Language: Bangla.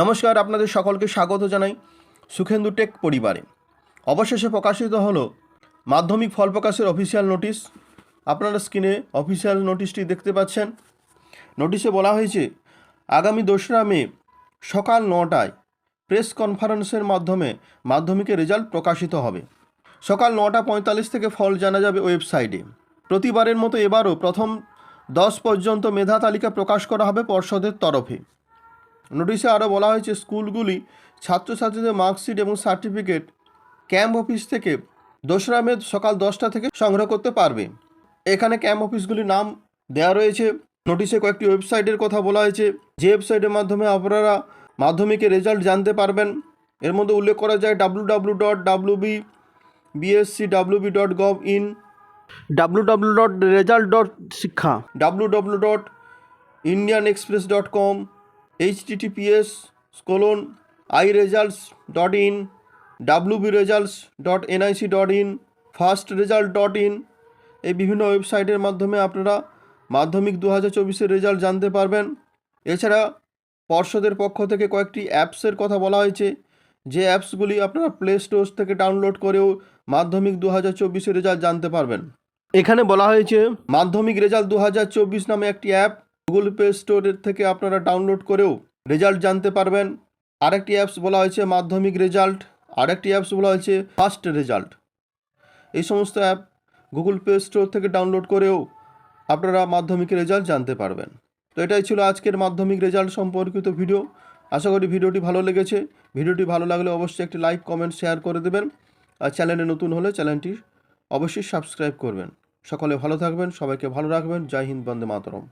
নমস্কার, আপনাদের সকলকে স্বাগত জানাই সুখেন্দু টেক পরিবারে। অবশেষে প্রকাশিত হলো মাধ্যমিক ফল প্রকাশের অফিসিয়াল নোটিশ। আপনারা স্ক্রিনে অফিসিয়াল নোটিশটি দেখতে পাচ্ছেন। নোটিশে বলা হয়েছে, আগামী দোসরা মে সকাল নটায় প্রেস কনফারেন্সের মাধ্যমে মাধ্যমিকের রেজাল্ট প্রকাশিত হবে। সকাল নটা পঁয়তাল্লিশ থেকে ফল জানা যাবে ওয়েবসাইটে। প্রতিবারের মতো এবারও প্রথম দশ পর্যন্ত মেধা তালিকা প্রকাশ করা হবে পর্ষদের তরফে। নোটিশে আরও বলা হয়েছে স্কুলগুলি ছাত্রছাত্রীদের মার্কশিট এবং সার্টিফিকেট ক্যাম্প অফিস থেকে দোসরা মে সকাল দশটা থেকে সংগ্রহ করতে পারবে। এখানে ক্যাম্প অফিসগুলির নাম দেওয়া রয়েছে। নোটিশে কয়েকটি ওয়েবসাইটের কথা বলা হয়েছে। যে ওয়েবসাইটের মাধ্যমে আপনারা মাধ্যমিকের রেজাল্ট জানতে পারবেন। এর মধ্যে উল্লেখ করা যায় W W dot W B BSC W B dot gov in W W dot result dot শিক্ষা W W dot Indian express dot com H TTPS colon I results dot in results dot dot in first result dot in এই বিভিন্ন ওয়েবসাইটের মাধ্যমে আপনারা মাধ্যমিক দু হাজার চব্বিশের রেজাল্ট জানতে পারবেন। এছাড়া পর্ষদের পক্ষ থেকে কয়েকটি অ্যাপসের কথা বলা হয়েছে। যে অ্যাপসগুলি আপনারা প্লে স্টোর থেকে ডাউনলোড করেও মাধ্যমিক দু হাজার চব্বিশের রেজাল্ট জানতে পারবেন। এখানে বলা হয়েছে, মাধ্যমিক রেজাল্ট দু হাজার চব্বিশ নামে একটি অ্যাপ গুগল প্লে স্টোরের থেকে আপনারা ডাউনলোড করেও রেজাল্ট জানতে পারবেন। আরেকটি অ্যাপস বলা হয়েছে মাধ্যমিক রেজাল্ট, আরেকটি অ্যাপস বলা হয়েছে ফার্স্ট রেজাল্ট। এই সমস্ত অ্যাপ গুগল প্লে স্টোর থেকে ডাউনলোড করেও আপনারা মাধ্যমিকের রেজাল্ট জানতে পারবেন। তো এটাই ছিল আজকের মাধ্যমিক রেজাল্ট সম্পর্কিত ভিডিও। আশা করি ভিডিওটি ভালো লেগেছে। ভিডিওটি ভালো লাগলে অবশ্যই একটি লাইক, কমেন্ট, শেয়ার করে দেবেন। আর চ্যানেলে নতুন হলে চ্যানেলটি অবশ্যই সাবস্ক্রাইব করবেন। সকলে ভালো থাকবেন, সবাইকে ভালো রাখবেন। জয় হিন্দ, বন্দে মাতরম।